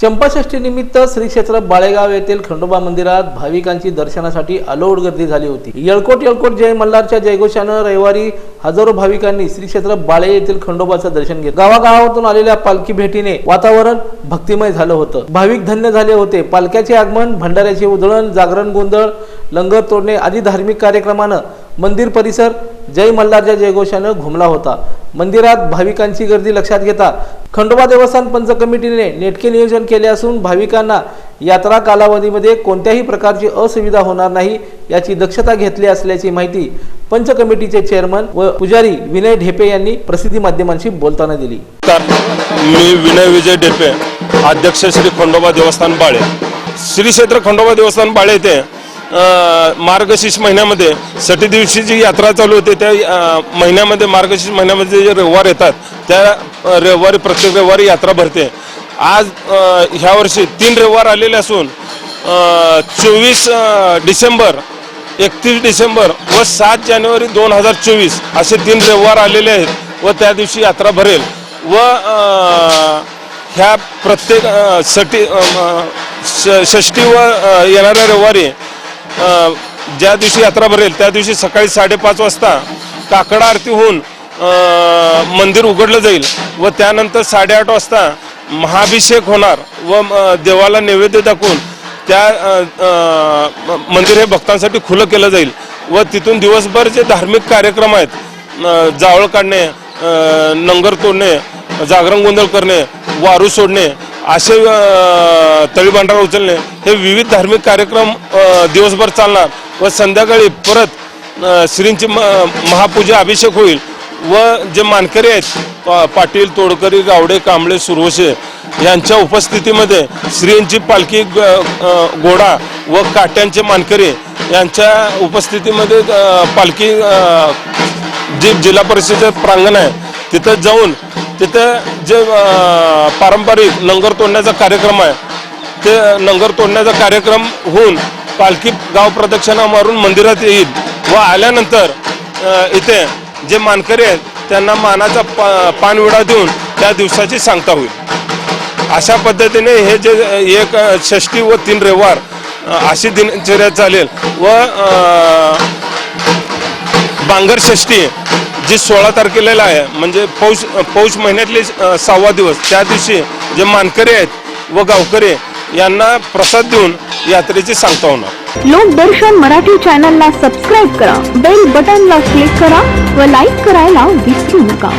चंपाषष्ठी निमित्त श्री क्षेत्र बाळेगाव येथील खंडोबा मंदिरात भाविकांची दर्शनासाठी अलोट गर्दी झाली होती. येळकोट येळकोट जय मल्हारच्या जयघोषानं रविवारी हजारो भाविकांनी श्री क्षेत्र बाळे येथील खंडोबाचं दर्शन घेतलं. गावागावातून आलेल्या पालखी भेटीने वातावरण भक्तिमय झालं होतं. भाविक धन्य झाले होते. पालख्याचे आगमन भंडाऱ्याचे उधळण जागरण गोंधळ लंगर तोडणे आदी धार्मिक कार्यक्रमानं मंदिर परिसर जय मल्हारच्या जयघोषानं घुमला होता. मंदिरात भाविकांची गर्दी लक्षात घेता खंडोबा देवस्थान पंच कमिटीने नेटके नियोजन केले असून भाविकांना यात्रा कालावधीमध्ये कोणत्याही प्रकारची असुविधा होणार नाही याची दक्षता घेतली असल्याची माहिती पंच कमिटीचे चेअरमन व पुजारी विनय ढेपे यांनी प्रसिद्धी माध्यमांशी बोलताना दिली. मी विनय विजय ढेपे अध्यक्ष श्री खंडोबा देवस्थान बाळे. श्री क्षेत्र खंडोबा देवस्थान बाळे येथे मार्गशीर्ष महिन्यामध्ये सटी दिवशी जी यात्रा चालू होते त्या महिन्यामध्ये मार्गशीर्ष महिन्यामध्ये जे रविवार येतात त्या रविवारी प्रत्येक रविवारी यात्रा भरते. आज ह्या वर्षी तीन रविवार आलेले असून चोवीस डिसेंबर एकतीस डिसेंबर व सात जानेवारी दोन हजार चोवीस असे तीन रविवार आलेले आहेत व त्या दिवशी यात्रा भरेल. व ह्या प्रत्येक सटी षष्टी व येणाऱ्या रविवारी ज्या दिवशी यात्रा भरेल त्या दिवशी सकाळी साडेपाच वाजता काकडा आरती होऊन मंदिर उघडलं जाईल व त्यानंतर साडेआठ वाजता महाभिषेक होणार व देवाला नैवेद्य दाखवून त्या मंदिर हे भक्तांसाठी खुलं केलं जाईल व तिथून दिवसभर जे धार्मिक कार्यक्रम आहेत जावळ काढणे नंगर तोडणे जागरण गोंधळ करणे वारू सोडणे असे अ, तळीभांडारा उचलणे हे विविध धार्मिक कार्यक्रम दिवसभर चालणार व संध्याकाळी परत श्रींची म- महापूजा अभिषेक होईल व जे मानकरी आहेत पाटील तोडकरी गावडे कांबळे सुरवशे यांच्या उपस्थितीमध्ये श्रींची पालखी ग- घोडा व काट्यांचे मानकरी यांच्या उपस्थितीमध्ये पालखी जी जिल्हा परिषदेचं प्रांगण आहे तिथं जाऊन तिथं जे पारंपरिक लंगर तोडण्याचा कार्यक्रम आहे ते लंगर तोडण्याचा कार्यक्रम होऊन पालखी गाव प्रदक्षिणा मारून मंदिरात येईल व आल्यानंतर इथे जे मानकरी आहेत त्यांना मानाचा पा पानविडा देऊन त्या दिवसाची सांगता होईल. अशा पद्धतीने हे जे एक षष्टी व तीन रविवार अशी दिनचर्या चालेल व बांगर षष्टी जी सोळा तारखेला आहे म्हणजे पौष पौष महिन्यातले सहावा दिवस त्या दिवशी जे मानकरी आहेत व गावकरी यांना प्रसाद देऊन यात्रेची सांगता होणार. लोकदर्शन मराठी चॅनलला सबस्क्राईब करा बेल बटनला क्लिक करा व लाईक करायला विसरू नका.